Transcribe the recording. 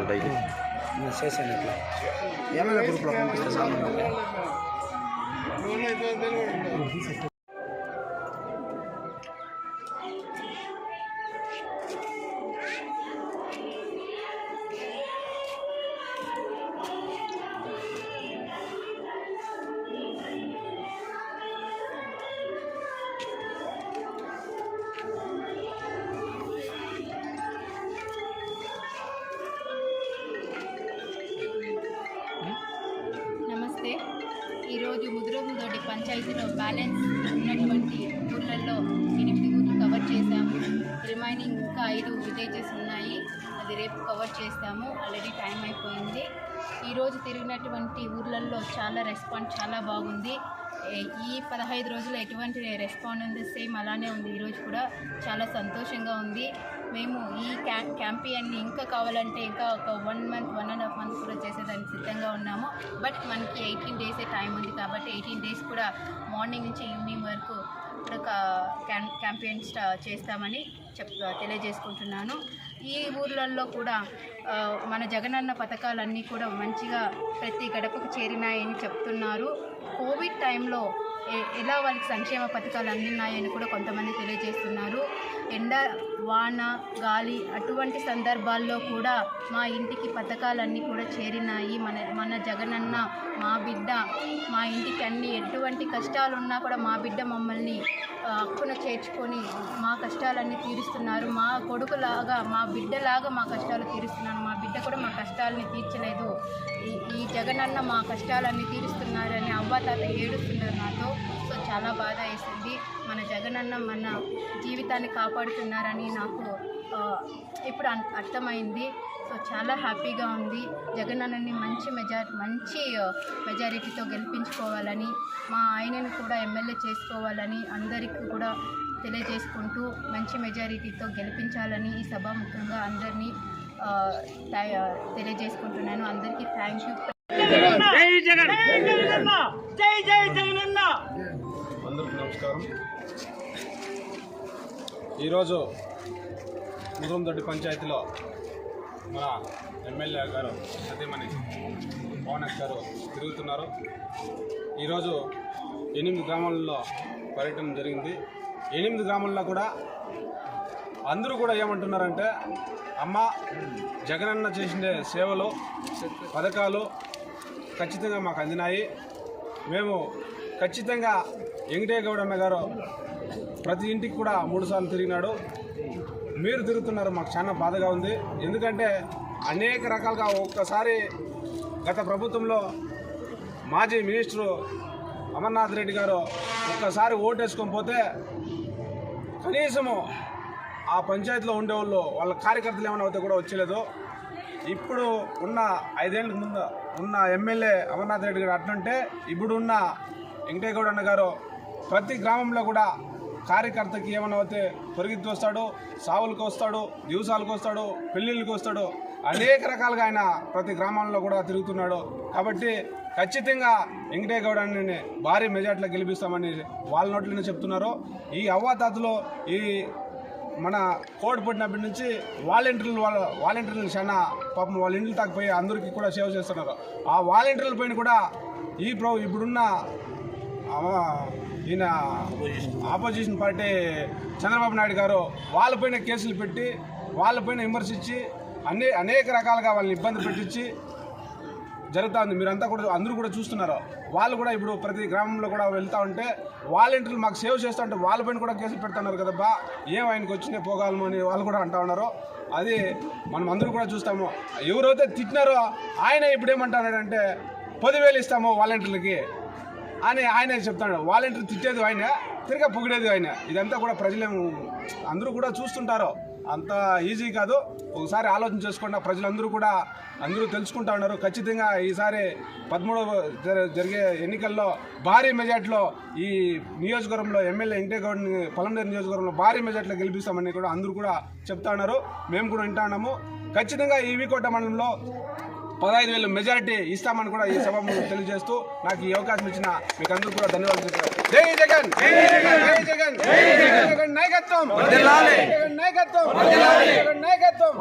el baile? No sé, senador. Llámala por. ఈరోజు తోటి పంచాయతీలో బ్యాలెన్స్ ఉన్నటువంటి ఊర్లలో ఎనిమిది ఊర్లు కవర్ చేశాము. రిమైనింగ్ ఇంకా ఐదు విలేజెస్ ఉన్నాయి. అది రేపు కవర్ చేస్తాము. ఆల్రెడీ టైం అయిపోయింది. ఈరోజు తిరిగినటువంటి ఊర్లలో చాలా రెస్పాన్స్ చాలా బాగుంది. ఈ పదహైదు రోజులు ఎటువంటి రెస్పాండ్ ఉంది సేమ్ అలానే ఉంది. ఈరోజు కూడా చాలా సంతోషంగా ఉంది. మేము ఈ క్యా క్యాంపియన్ని ఇంకా కావాలంటే ఇంకా ఒక one month one and half month కూడా చేసేదానికి సిద్ధంగా ఉన్నాము. బట్ మనకి ఎయిటీన్ డేసే టైం ఉంది కాబట్టి ఎయిటీన్ డేస్ కూడా మార్నింగ్ నుంచి ఈవినింగ్ వరకు కూడా కా- క్యాంపెయిన్ స్టా చేస్తామని చెప్ తెలియజేసుకుంటున్నాను. ఈ ఊర్లలో కూడా మన జగనన్న పథకాలన్నీ కూడా మంచిగా ప్రతి గడపకు చేరినాయని చెప్తున్నారు. కోవిడ్ టైంలో ఎలా వాళ్ళకి సంక్షేమ పథకాలు అందినాయని కూడా కొంతమంది తెలియజేస్తున్నారు. ఎండ వాన గాలి అటువంటి సందర్భాల్లో కూడా మా ఇంటికి పథకాలన్నీ కూడా చేరినాయి. మన మన జగనన్న మా బిడ్డ మా ఇంటికి అన్ని ఎటువంటి కష్టాలు ఉన్నా కూడా మా బిడ్డ మమ్మల్ని అక్కున చేర్చుకొని మా కష్టాలన్నీ తీరుస్తున్నారు. మా కొడుకులాగా మా బిడ్డలాగా మా కష్టాలు తీరుస్తున్నారు. మా బిడ్డ కూడా మా కష్టాలని తీర్చలేదు. ఈ ఈ జగనన్న మా కష్టాలన్నీ తీరుస్తున్నారని అవ్వ తాత ఏడుస్తున్నారు నాతో. సో చాలా బాధ వేసింది. మన జగనన్న మన జీవితాన్ని కాపాడుతున్నారని నాకు ఇప్పుడు అన్- అర్థమైంది. సో చాలా హ్యాపీగా ఉంది. జగనన్నని మంచి మెజార్ మంచి మెజారిటీతో గెలిపించుకోవాలని మా ఆయనను కూడా ఎమ్మెల్యే చేసుకోవాలని అందరికీ కూడా తెలియజేసుకుంటూ మంచి మెజారిటీతో గెలిపించాలని ఈ సభాముఖంగా అందరినీ తెలియజేసుకుంటున్నాను. అందరికీ థ్యాంక్ యూ. అందరికి నమస్కారం. ఈరోజు ముదురందొడ్డి పంచాయతీలో మన ఎమ్మెల్యే గారు సతీమణి పవన్ గారు తిరుగుతున్నారు. ఈరోజు ఎనిమిది గ్రామాలలో పర్యటన జరిగింది. ఎనిమిది గ్రామాల్లో కూడా అందరూ కూడా ఏమంటున్నారంటే అమ్మ జగనన్న చేసిన సేవలు పథకాలు ఖచ్చితంగా మాకు అందినాయి. మేము ఖచ్చితంగా వెంకటేగౌడ అన్న గారు ప్రతి ఇంటికి కూడా మూడుసార్లు తిరిగినాడు. మీరు తిరుగుతున్నారు మాకు చాలా బాధగా ఉంది. ఎందుకంటే అనేక రకాలుగా ఒక్కసారి గత ప్రభుత్వంలో మాజీ మినిస్టరు అమర్నాథ్ రెడ్డి గారు ఒక్కసారి ఓటేసుకొని పోతే కనీసము ఆ పంచాయతీలో ఉండేవాళ్ళు వాళ్ళ కార్యకర్తలు ఏమైనా అయితే కూడా వచ్చలేదు ఇప్పుడు ఉన్న ఐదేళ్ళ ముందు ఉన్న ఎమ్మెల్యే అమర్నాథ్ రెడ్డి గారు అట్లుంటే ఇప్పుడు ఉన్న వెంకటేగౌడ అన్న గారు ప్రతి గ్రామంలో కూడా కార్యకర్తకి ఏమైనా అయితే పరిగెత్తి వస్తాడు సావులకు వస్తాడు దివసాలకు వస్తాడు పెళ్ళిళ్ళకి వస్తాడు అనేక రకాలుగా ఆయన ప్రతి గ్రామంలో కూడా తిరుగుతున్నాడు. కాబట్టి ఖచ్చితంగా వెంకటేగౌడని భారీ మెజార్టీలో గెలిపిస్తామని వాళ్ళ నోట్లనే చెప్తున్నారు. ఈ అవ్వాతాతలో ఈ మన కోడ్ పడినప్పటి నుంచి వాలంటీర్లు వాళ్ళ వాలంటీర్లు చాలా పాపం వాళ్ళ ఇంట్లో తాకపోయి అందరికీ కూడా సేవ చేస్తున్నారు. ఆ వాలంటీర్ల పైన కూడా ఈ ప్రో ఇప్పుడున్న ఈయన ఆపోజిషన్ పార్టీ చంద్రబాబు నాయుడు గారు వాళ్ళపైన కేసులు పెట్టి వాళ్ళపైన విమర్శించి అనే అనేక రకాలుగా వాళ్ళని ఇబ్బంది పెట్టించి జరుగుతూ ఉంది మీరంతా కూడా అందరూ కూడా చూస్తున్నారు. వాళ్ళు కూడా ఇప్పుడు ప్రతి గ్రామంలో కూడా వెళ్తూ ఉంటే వాలంటీర్లు మాకు సేవ్ చేస్తూ ఉంటే వాళ్ళపైన కూడా కేసులు పెడుతున్నారు కదబ్బా ఏం ఆయనకి వచ్చినాయి పోగలము అని వాళ్ళు కూడా అంటూ ఉన్నారు. అది మనం అందరూ కూడా చూస్తాము. ఎవరైతే తిట్టినారో ఆయన ఇప్పుడు ఏమంటున్నాడంటే పదివేలు ఇస్తాము వాలంటీర్లకి అని ఆయన చెప్తాడు. వాలంటీర్ తిట్టేది ఆయన తిరిగా పొగిడేది ఆయన. ఇదంతా కూడా ప్రజలేము అందరూ కూడా చూస్తుంటారు. అంత ఈజీ కాదు. ఒకసారి ఆలోచన చేసుకున్న ప్రజలందరూ కూడా అందరూ తెలుసుకుంటా ఉన్నారు. ఖచ్చితంగా ఈసారి పదమూడవ జరిగే ఎన్నికల్లో భారీ మెజార్టీలో ఈ నియోజకవర్గంలో ఎమ్మెల్యే వెంకటేగౌడ్ని పొలంనేరు నియోజకవర్గంలో భారీ మెజార్టీలో గెలిపిస్తామని కూడా అందరూ కూడా చెప్తా ఉన్నారు. మేము కూడా వింటా ఉన్నాము. ఖచ్చితంగా ఈ వికోట మండలంలో పదహైదు వేలు మెజారిటీ ఇస్తామని కూడా ఈ సభ ముందు తెలియజేస్తూ నాకు ఈ అవకాశం ఇచ్చిన మీకు అందరూ కూడా ధన్యవాదాలు జై జగన్! నాయకత్వం! నాయకత్వం! నాయకత్వం!